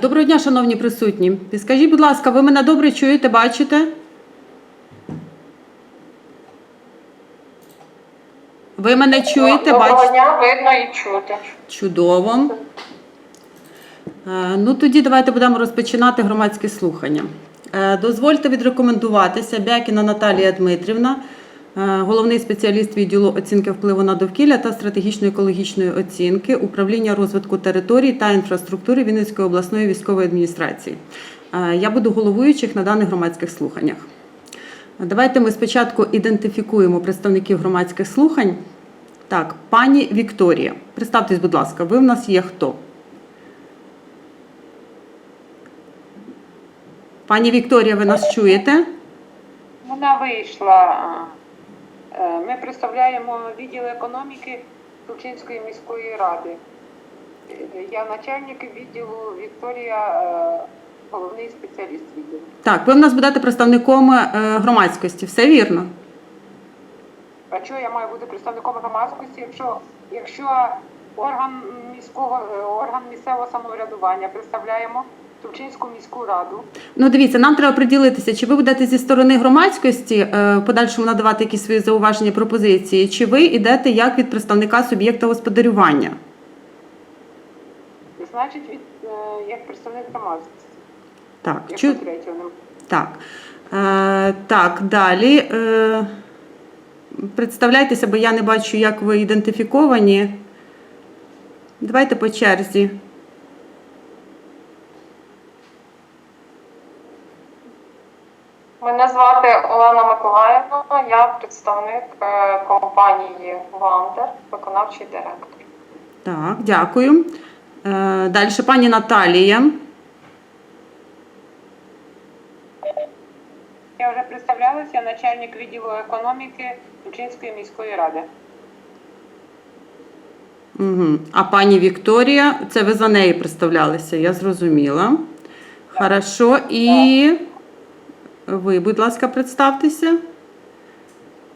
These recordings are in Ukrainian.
Доброго дня, шановні присутні. Підскажіть, будь ласка, ви мене добре чуєте, бачите? Ви мене чуєте, Доброго бачите? дня, видно і чути. Чудово. Ну, тоді давайте будемо розпочинати громадське слухання. Е, Дозвольте відрекомендуватися Бякіна Наталія Дмитрівна, головний спеціаліст відділу оцінки впливу на довкілля та стратегічної екологічної оцінки управління розвитку територій та інфраструктури Вінницької обласної військової адміністрації. Е, Я буду головуючих на даних громадських слуханнях. Давайте ми спочатку ідентифікуємо представників громадських слухань. Так, пані Вікторія, представтесь, будь ласка, ви в нас є хто? Пані Вікторія, ви нас чуєте? Вона вийшла. Е, Ми представляємо відділ економіки Тулчинської міської ради. Я начальник відділу Вікторія, е, головний спеціаліст відділу. Так, ви в нас будете представником е, громадськості, все вірно? А чого я маю бути представником громадськості, якщо, якщо орган міського орган місцевого самоврядування представляємо Тулчинську міську раду? Ну, дивіться, нам треба приділитися, чи ви будете зі сторони громадськості е, подальшому надавати якісь свої зауваження, пропозиції, чи ви йдете як від представника суб'єкта господарювання? Значить, від е, як представник громадськості. Так, Як чу... третього не так. Е, так, далі. Е, представляйтеся, бо я не бачу, як ви ідентифіковані. Давайте по черзі. Мене звати Олена Миколаївна, я представник е, компанії Вандер, виконавчий директор. Так, дякую. Е, далі пані Наталія. Я вже представлялася, начальник відділу економіки Тульчинської міської ради. Угу. А пані Вікторія, це ви за неї представлялися, я зрозуміла. Хорошо. І ви, будь ласка, представтеся.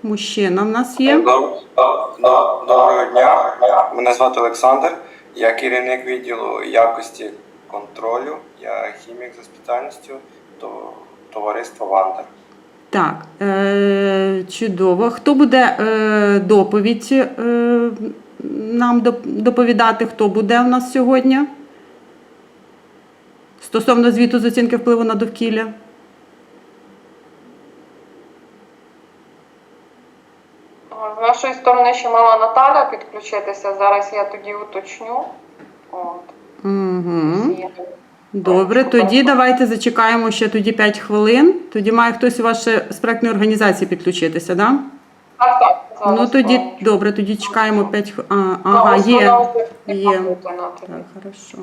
Мужчина в нас є. Доб- доб- Доброго дня. Мене звати Олександр. Я керівник відділу якості контролю. Я хімік за спеціальністю то товариства Вандер. Так, е, чудово. Хто буде е, доповідь е, нам доповідати? Хто буде у нас сьогодні? Стосовно звіту з оцінки впливу на довкілля? З нашої сторони ще мала Наталя підключитися. Зараз я тоді уточню. От. Угу. Добре, тоді давайте зачекаємо ще тоді 5 хвилин. Тоді має хтось у вас ще з проектної організації підключитися, да? Так, так. Ну тоді добре, тоді чекаємо 5 хвилин. Ну, Ага, є. є. Так, хорошо.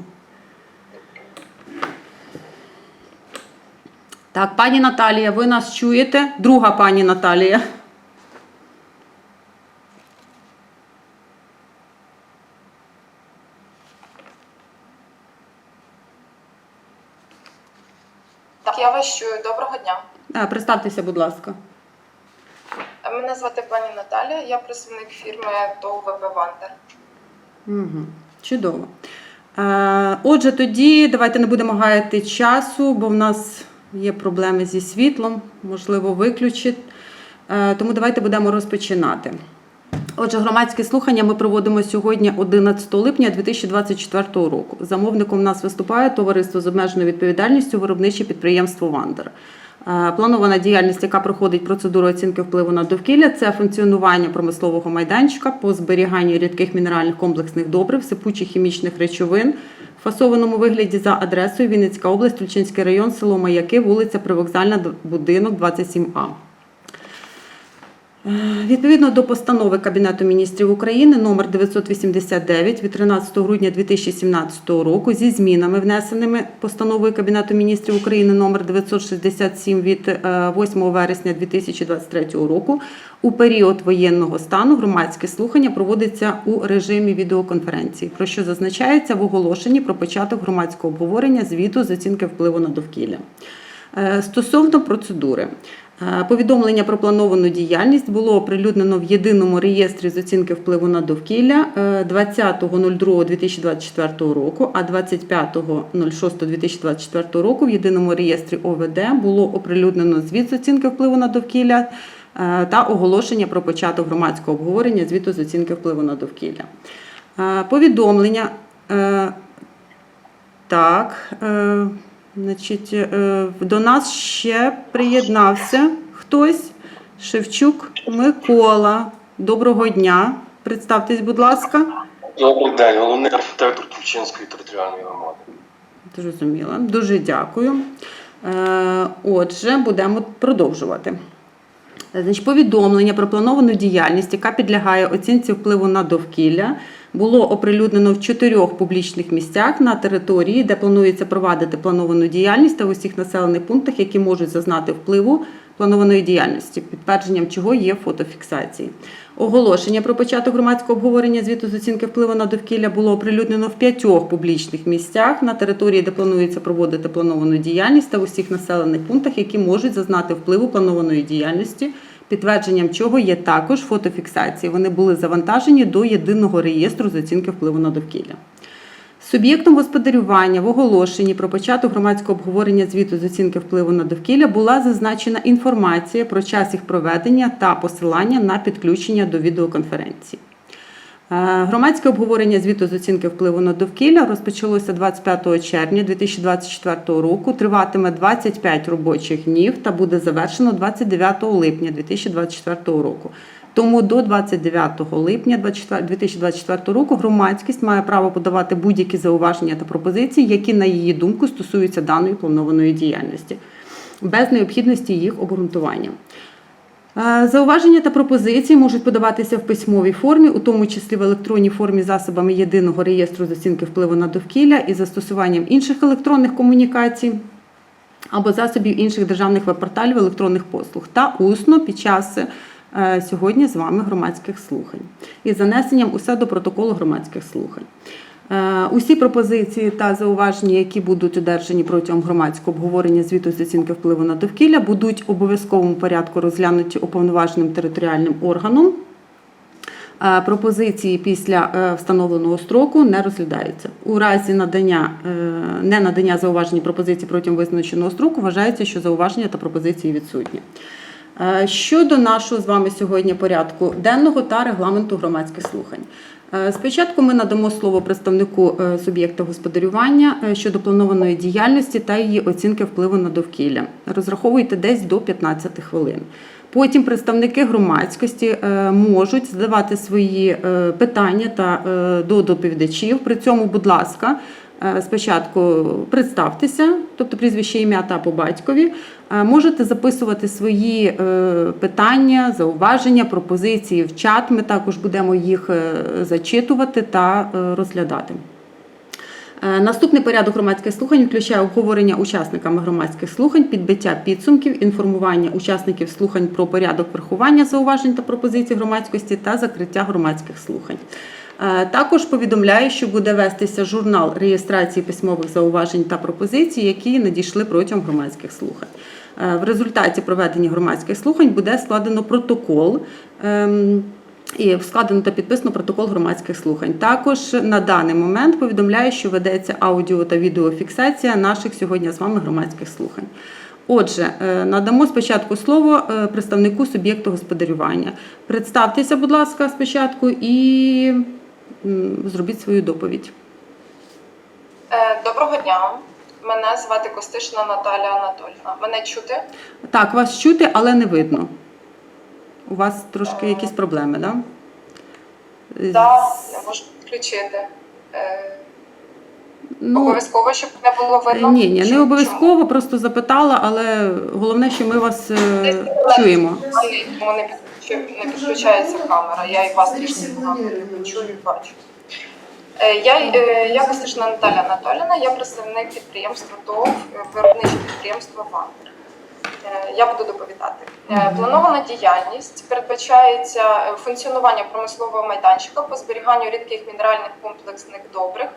Так, пані Наталія, ви нас чуєте? Друга пані Наталія. Чую. Доброго дня. А, представтеся, будь ласка. Мене звати пані Наталя, я представник фірми ТОВ ВП Вандер. Угу. Чудово. Отже, тоді давайте не будемо гаяти часу, бо в нас є проблеми зі світлом, можливо, виключить. Тому давайте будемо розпочинати. Отже, громадське слухання ми проводимо сьогодні 11 липня 2024 року. Замовником у нас виступає товариство з обмеженою відповідальністю виробниче підприємство Вандер. Е, Планована діяльність, яка проходить процедуру оцінки впливу на довкілля, це функціонування промислового майданчика по зберіганню рідких мінеральних комплексних добрив, сипучих хімічних речовин в фасованому вигляді за адресою Вінницька область, Тульчинський район, село Маяки, вулиця Привокзальна, будинок 27А. Е, Відповідно до постанови Кабінету міністрів України номер 989 від 13 грудня 2017 року зі змінами, внесеними постановою Кабінету міністрів України номер 967 від е, 8 вересня 2023 року, у період воєнного стану громадське слухання проводиться у режимі відеоконференції, про що зазначається в оголошенні про початок громадського обговорення звіту з оцінки впливу на довкілля. Е, Стосовно процедури, Е, Повідомлення про плановану діяльність було оприлюднено в єдиному реєстрі з оцінки впливу на довкілля е, 20.02.2024 року, а 25.06.2024 року в єдиному реєстрі ОВД було оприлюднено звіт з оцінки впливу на довкілля е, та оголошення про початок громадського обговорення звіту з оцінки впливу на довкілля. Е, Повідомлення. е, Так, е, значить, е, до нас ще приєднався хтось. Шевчук Микола. Доброго дня. Представтесь, будь ласка. Добрий день, головний архітектор Тульчинської територіальної громади. Зрозуміла. Дуже дякую. Е, Отже, будемо продовжувати. Значить, повідомлення про плановану діяльність, яка підлягає оцінці впливу на довкілля, було оприлюднено в чотирьох публічних місцях на території, де планується провадити плановану діяльність та в усіх населених пунктах, які можуть зазнати впливу планованої діяльності, підтвердженням чого є фотофіксації. Оголошення про початок громадського обговорення звіту з оцінки впливу на довкілля було оприлюднено в п'ятьох публічних місцях на території, де планується проводити плановану діяльність та в усіх населених пунктах, які можуть зазнати впливу планованої діяльності, підтвердженням чого є також фотофіксації. Вони були завантажені до єдиного реєстру з оцінки впливу на довкілля. Суб'єктом господарювання в оголошенні про початок громадського обговорення звіту з оцінки впливу на довкілля була зазначена інформація про час їх проведення та посилання на підключення до відеоконференції. Е, Громадське обговорення звіту з оцінки впливу на довкілля розпочалося 25 червня 2024 року, триватиме 25 робочих днів та буде завершено 29 липня 2024 року. Тому до 29 липня 2024 року громадськість має право подавати будь-які зауваження та пропозиції, які, на її думку, стосуються даної планованої діяльності, без необхідності їх обґрунтування. Е, Зауваження та пропозиції можуть подаватися в письмовій формі, у тому числі в електронній формі засобами єдиного реєстру з оцінки впливу на довкілля і застосуванням інших електронних комунікацій або засобів інших державних веб-порталів електронних послуг та усно під час е, сьогодні з вами громадських слухань із занесенням усе до протоколу громадських слухань. Е, Усі пропозиції та зауваження, які будуть одержані протягом громадського обговорення звіту з оцінки впливу на довкілля, будуть в обов'язковому порядку розглянуті уповноваженим територіальним органом. Е, Пропозиції після е, встановленого строку не розглядаються. У разі надання не надання зауважень і пропозицій протягом визначеного строку вважається, що зауваження та пропозиції відсутні. Щодо нашого з вами сьогодні порядку денного та регламенту громадських слухань. Е, Спочатку ми надамо слово представнику е, суб'єкта господарювання е, щодо планованої діяльності та її оцінки впливу на довкілля. Розраховуйте десь до 15 хвилин. Потім представники громадськості можуть задавати свої питання та до доповідачів. При цьому, будь ласка, спочатку представтеся, тобто прізвище ім'я та по батькові. Е, Можете записувати свої е, питання, зауваження, пропозиції в чат. Ми також будемо їх е, зачитувати та е, розглядати. Е, Наступний порядок громадських слухань включає обговорення учасниками громадських слухань, підбиття підсумків, інформування учасників слухань про порядок врахування зауважень та пропозицій громадськості та закриття громадських слухань. Е, Також повідомляю, що буде вестися журнал реєстрації письмових зауважень та пропозицій, які надійшли протягом громадських слухань. Е, В результаті проведення громадських слухань буде складено протокол. ем, і складено та підписано протокол громадських слухань. Також на даний момент повідомляю, що ведеться аудіо та відеофіксація наших сьогодні з вами громадських слухань. Отже, е, надамо спочатку слово представнику суб'єкту господарювання. Представтеся, будь ласка, спочатку і зробіть свою доповідь. Е, Доброго дня. Мене звати Костишина Наталія Анатольівна. Мене чути? Так, вас чути, але не видно. У вас трошки якісь проблеми, так? Да? Так, не можу підключити. Е, Ну, Обов'язково, щоб не було видно. ні, ні, не обов'язково, просто запитала, але головне, що ми вас е, чому? чуємо. Тому не, підключ- не підключається камера. Я і вас трішки погано чую і бачу. Е, Я, е, я Костишина Наталія Анатоліївна, я представник підприємства ТОВ, е, виробниче підприємство «Вандер». Я буду доповідати. Планована діяльність передбачається функціонування промислового майданчика по зберіганню рідких мінеральних комплексних добрив,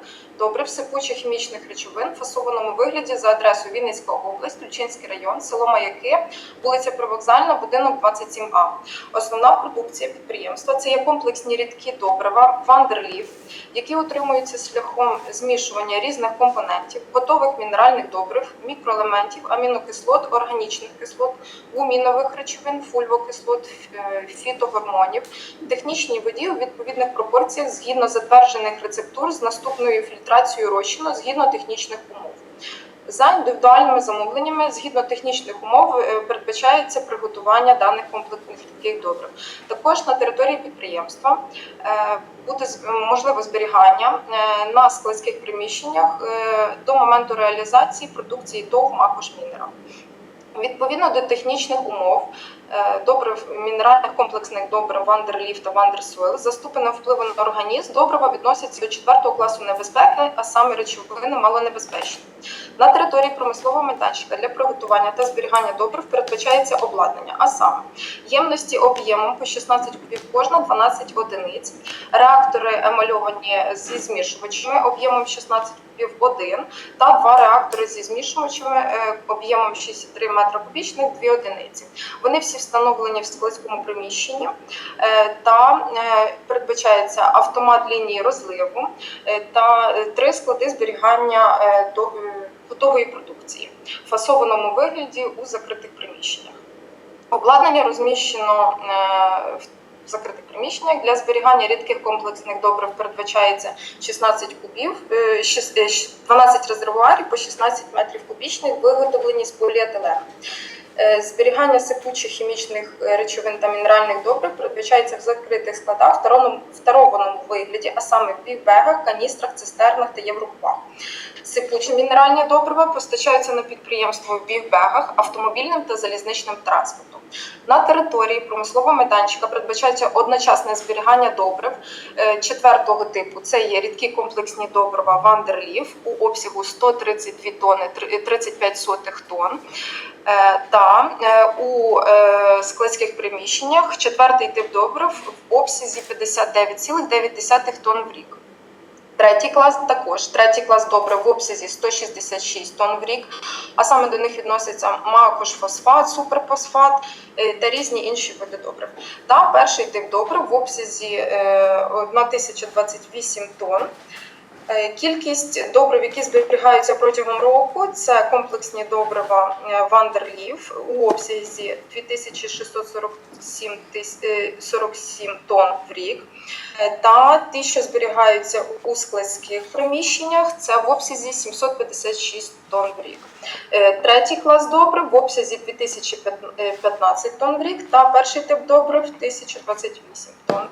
добрив, сипучих хімічних речовин в фасованому вигляді за адресою Вінницька область, Тульчинський район, село Маяки, вулиця Привокзальна, будинок 27А. Основна продукція підприємства це є комплексні рідкі добрива, вандерлів, які утримуються шляхом змішування різних компонентів, готових мінеральних добрив, мікроелементів, амінокислот, органічних кислот, гумінових речовин, фульвокислот, е, фітогормонів, технічні воді у відповідних пропорціях згідно затверджених рецептур з наступною фільтрацією розчину згідно технічних умов. За індивідуальними замовленнями, згідно технічних умов, е, передбачається приготування даних комплексних рідких добрив. Також на території підприємства е, буде можливе зберігання е, на складських приміщеннях до моменту реалізації продукції ТОВ «Макош Мінерал». Відповідно до технічних умов добрив мінеральних комплексних добрив Вандерліф та за ступенем впливу на організм добрива відносяться до 4 класу небезпеки, а саме речовини малонебезпечні. На території промислового майданчика для приготування та зберігання добрив передбачається обладнання, а саме ємності об'ємом по 16 кубів кожна 12 одиниць, реактори емальовані зі змішувачами об'ємом 16 кубів 1 та два реактори зі змішувачами е, об'ємом 63 метра кубічних 2 одиниці. Вони всі встановлені в складському приміщенні е, та е, передбачається автомат лінії розливу е, та три склади зберігання готової продукції в фасованому вигляді у закритих приміщеннях. Обладнання розміщено в закритих приміщеннях для зберігання рідких комплексних добрив передбачається 16 кубів, е, шіс- е, щ- 12 резервуарів по 16 метрів кубічних, виготовлені з поліетилену. Е, Зберігання сипучих хімічних е, речовин та мінеральних добрив передбачається в закритих складах в тарованому вигляді, а саме в бігбегах, каністрах, цистернах та єврокубах. Сипучі мінеральні добрива постачаються на підприємство в бігбегах, автомобільним та залізничним транспортом. На території промислового майданчика передбачається одночасне зберігання добрив е, четвертого типу. Це є рідкі комплексні добрива Вандерліф у обсягу 132 тонни 35 сотих тонн. Е, е, у е, складських приміщеннях четвертий тип добрив в обсязі 59,9 тонн в рік. Третій клас також третій клас добрив в обсязі 166 тонн в рік, а саме до них відносяться макош, фосфат, суперфосфат е, та різні інші види добрив. Та перший тип добрив в обсязі е, 1028 тонн. Е, Кількість добрив, які зберігаються протягом року, це комплексні добрива е, Вандерліф у обсязі 2647 е, 47 тонн в рік. Е, Та ті, що зберігаються у складських приміщеннях, це в обсязі 756 тонн в рік. Е, Третій клас добрив в обсязі 2015 тонн в рік та перший тип добрив 1028 тонн.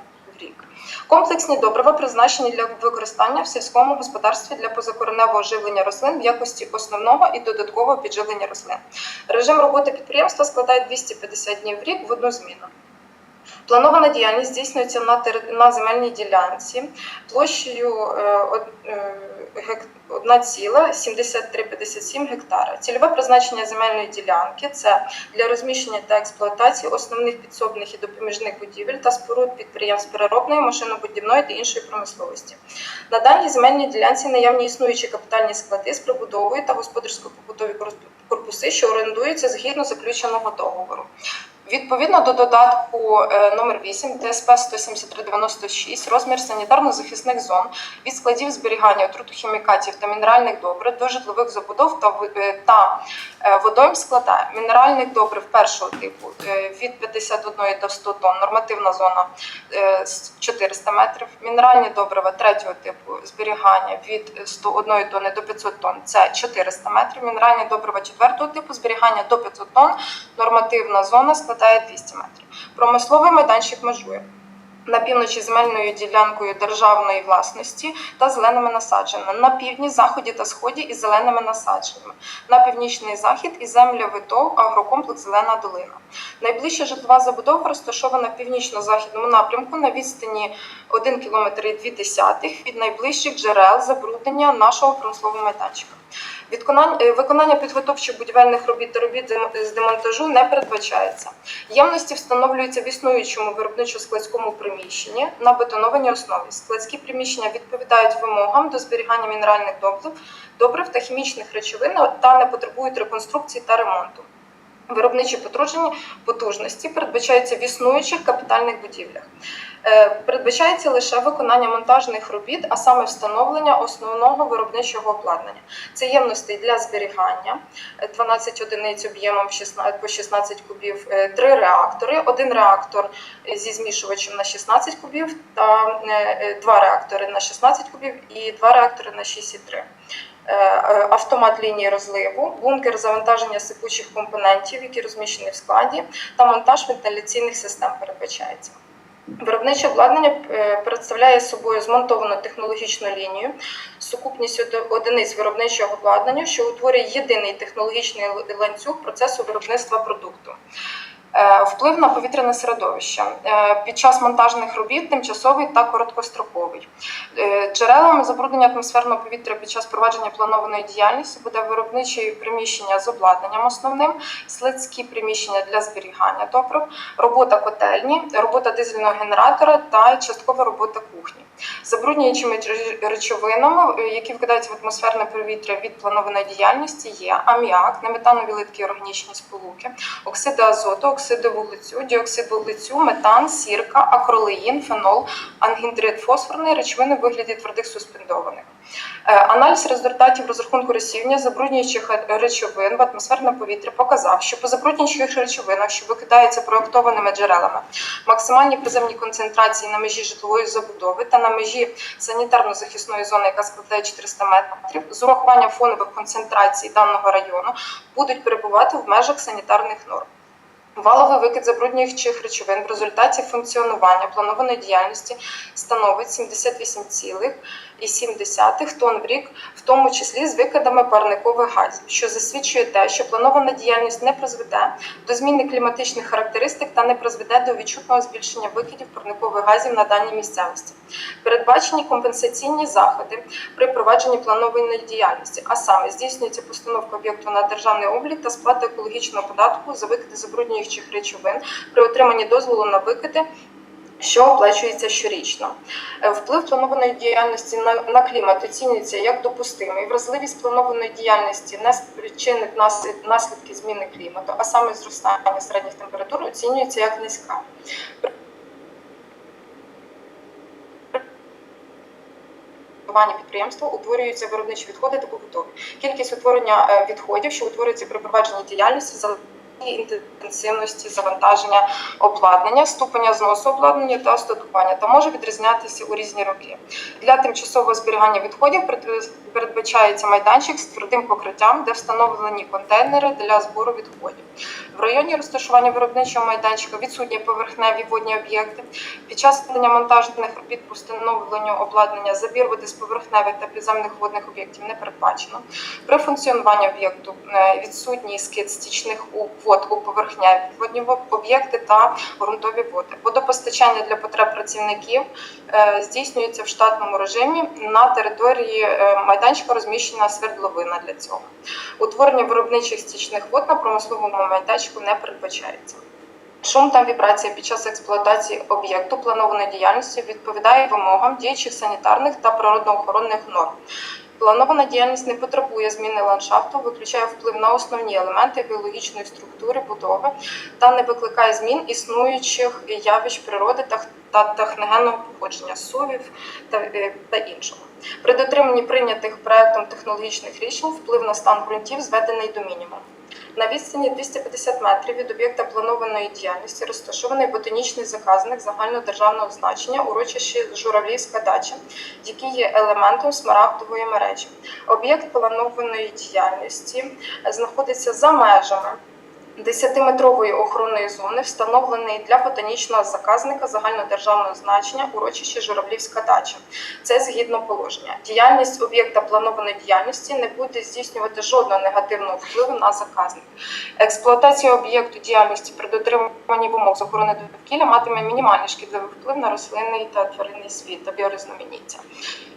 Комплексні добрива призначені для використання в сільському господарстві для позакореневого живлення рослин в якості основного і додаткового підживлення рослин. Режим роботи підприємства складає 250 днів в рік в одну зміну. Планована діяльність здійснюється на, на земельній ділянці площею е, е, 1,7357 гектара. Цільове призначення земельної ділянки це для розміщення та експлуатації основних підсобних і допоміжних будівель та споруд підприємств переробної, машинобудівної та іншої промисловості. На даній земельній ділянці наявні існуючі капітальні склади з прибудовою та господарсько-побутові корпуси, що орендуються згідно заключеного договору. Відповідно до додатку е, номер 8 ДСП 17396 розмір санітарно-захисних зон від складів зберігання отрутохімікатів та мінеральних добрив до житлових забудов та, е, та е, водойм складає. Мінеральних добрив першого типу від 51 до 100 тонн, нормативна зона е, 400 метрів, мінеральні добрива третього типу зберігання від 101 тонни до 500 тонн, це 400 метрів, мінеральні добрива четвертого типу зберігання до 500 тонн, нормативна зона складає 200 метрів. Промисловий майданчик межує на півночі земельною ділянкою державної власності та зеленими насадженнями, на півдні, заході та сході із зеленими насадженнями, на північний захід і земля ВИТОВ агрокомплекс Зелена Долина. Найближча житлова забудова розташована в північно-західному напрямку на відстані 1 км 2 від найближчих джерел забруднення нашого промислового майданчика. Е, Виконання підготовчих будівельних робіт та робіт з демонтажу не передбачається. Ємності встановлюються в існуючому виробничо-складському приміщенні на бетонованій основі. Складські приміщення відповідають вимогам до зберігання мінеральних добрив, добрив та хімічних речовин та не потребують реконструкції та ремонту. Виробничі потужні потужності передбачаються в існуючих капітальних будівлях. Е, Передбачається лише виконання монтажних робіт, а саме встановлення основного виробничого обладнання. Це ємності для зберігання, е, 12 одиниць об'ємом 16 по 16 кубів, е, три реактори, один реактор зі змішувачем на 16 кубів та е, е, два реактори на 16 кубів і два реактори на 6,3. Е, Автомат лінії розливу, бункер завантаження сипучих компонентів, які розміщені в складі, та монтаж вентиляційних систем передбачається. Виробниче обладнання е, представляє собою змонтовану технологічну лінію, сукупність оди- одиниць виробничого обладнання, що утворює єдиний технологічний ланцюг процесу виробництва продукту. Е, Вплив на повітряне середовище Е, під час монтажних робіт тимчасовий та короткостроковий. Е, Джерелами забруднення атмосферного повітря під час провадження планованої діяльності буде виробничі приміщення з обладнанням основним, складські приміщення для зберігання добрив, робота котельні, робота дизельного генератора та часткова робота кухні. Забруднюючими речовинами, які викидаються в атмосферне повітря від планованої діяльності, є аміак, неметанові литкі органічні сполуки, оксиди азоту, оксиди вуглецю, діоксид вуглецю, метан, сірка, акролеїн, фенол, ангідрид фосфорної речовини в вигляді твердих суспендованих. Е, Аналіз результатів розрахунку розсівання забруднюючих речовин в атмосферне повітря показав, що по забруднюючих речовинах, що викидаються проектованими джерелами, максимальні приземні концентрації на межі житлової забудови та на межі санітарно-захисної зони, яка складає 400 метрів, з урахуванням фонових концентрацій даного району будуть перебувати в межах санітарних норм. Валовий викид забруднюючих речовин в результаті функціонування планованої діяльності становить 78,7 тонн в рік, в тому числі з викидами парникових газів, що засвідчує те, що планована діяльність не призведе до зміни кліматичних характеристик та не призведе до відчутного збільшення викидів парникових газів на даній місцевості. Передбачені компенсаційні заходи при провадженні планованої діяльності, а саме здійснюється постановка об'єкту на державний облік та сплата екологічного податку за викиди забруднюючих речовин при отриманні дозволу на викиди. Що оплачується щорічно. Е, Вплив планованої діяльності на, клімат оцінюється як допустимий. Вразливість планованої діяльності не спричинить наслідки зміни клімату, а саме зростання середніх температур оцінюється як низька. Підприємства утворюються виробничі відходи та побутові. Кількість утворення е, відходів, що утворюється при провадженні діяльності, інтенсивності завантаження обладнання, ступеня зносу обладнання та остаткування та може відрізнятися у різні роки. Для тимчасового зберігання відходів перед- передбачається майданчик з твердим покриттям, де встановлені контейнери для збору відходів. В районі розташування виробничого майданчика відсутні поверхневі водні об'єкти. Під час ведення монтажних робіт по встановленню обладнання забір води з поверхневих та підземних водних об'єктів не передбачено. При функціонуванні об'єкту е, відсутній скид стічних вод у поверхневі водні об'єкти та ґрунтові води. Водопостачання для потреб працівників е, здійснюється в штатному режимі. На території е, майданчика розміщена свердловина для цього. Утворення виробничих стічних вод на промисловому майданчику не передбачається. Шум та вібрація під час експлуатації об'єкту планованої діяльності відповідає вимогам діючих санітарних та природоохоронних норм. Планована діяльність не потребує зміни ландшафту, виключає вплив на основні елементи біологічної структури будови та не викликає змін існуючих явищ природи та, техногенного походження сувів е, та іншого. При дотриманні прийнятих проектом технологічних рішень вплив на стан ґрунтів зведений до мінімуму. На відстані 250 метрів від об'єкта планованої діяльності розташований ботанічний заказник загальнодержавного значення урочище Журавлівська дача, який є елементом смарагдової мережі. Об'єкт планованої діяльності знаходиться за межами 10-метрової охоронної зони, встановлений для ботанічного заказника загальнодержавного значення урочище Журавлівська дача. Це згідно положення. Діяльність об'єкта планованої діяльності не буде здійснювати жодного негативного впливу на заказник. Експлуатація об'єкту діяльності при дотриманні вимог з охорони довкілля матиме мінімальний шкідливий вплив на рослинний та тваринний світ та біорізноманіття.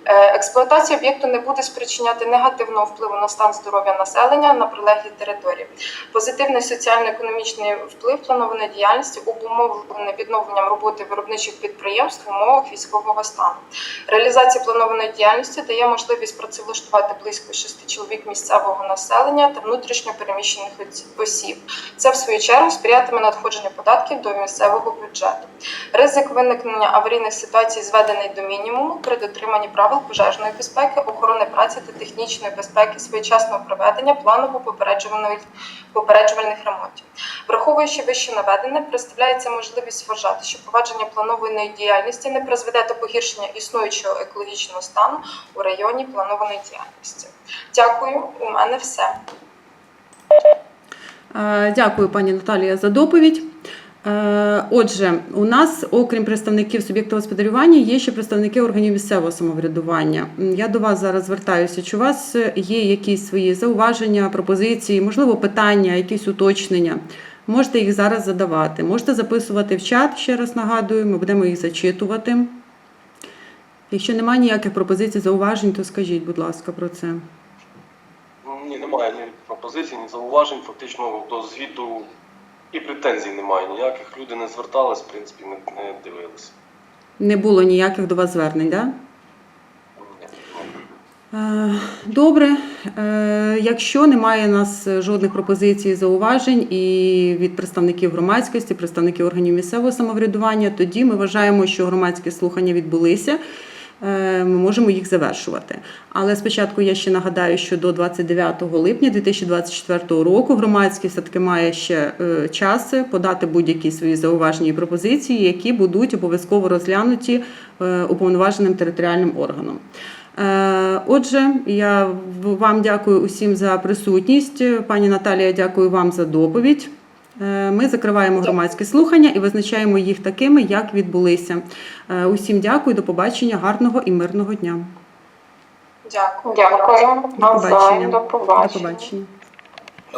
Е, Експлуатація об'єкту не буде спричиняти негативного впливу на стан здоров'я населення на прилеглій території. Позитивний соціально-економічний вплив планованої діяльності обумовлений відновленням роботи виробничих підприємств в умовах військового стану. Реалізація планованої діяльності дає можливість працевлаштувати близько 6 чоловік місцевого населення та внутрішньо переміщених осіб. Це в свою чергу сприятиме надходженню податків до місцевого бюджету. Ризик виникнення аварійних ситуацій зведений до мінімуму при дотриманні правил пожежної безпеки, охорони праці та технічної безпеки своєчасного проведення планово-попереджувальних попереджувальних ремонтів. Враховуючи вище наведене, представляється можливість вважати, що провадження планованої діяльності не призведе до погіршення існуючого екологічного стану у районі планованої діяльності. Дякую, у мене все. Е, Дякую, пані Наталія, за доповідь. Е, Отже, у нас, окрім представників суб'єкту господарювання, є ще представники органів місцевого самоврядування. Я до вас зараз звертаюся. Чи у вас є якісь свої зауваження, пропозиції, можливо, питання, якісь уточнення? Можете їх зараз задавати. Можете записувати в чат, ще раз нагадую, ми будемо їх зачитувати. Якщо немає ніяких пропозицій, зауважень, то скажіть, будь ласка, про це. Ні, немає ні пропозицій, ні зауважень. Фактично до звіту і претензій немає ніяких. Люди не звертались, в принципі, ми не дивилися. Не було ніяких до вас звернень, так? Да? Е, Добре, Е, якщо немає у нас жодних пропозицій і зауважень і від представників громадськості, представників органів місцевого самоврядування, тоді ми вважаємо, що громадські слухання відбулися. Е, Ми можемо їх завершувати. Але спочатку я ще нагадаю, що до 29 липня 2024 року громадськість все-таки має ще е, час подати будь-які свої зауваження і пропозиції, які будуть обов'язково розглянуті е, уповноваженим територіальним органом. Отже, я вам дякую усім за присутність. Пані Наталія, дякую вам за доповідь. Е, Ми закриваємо громадські слухання і визначаємо їх такими, як відбулися. Е, Усім дякую, до побачення, гарного і мирного дня. Дякую. Дякую. До побачення. До побачення.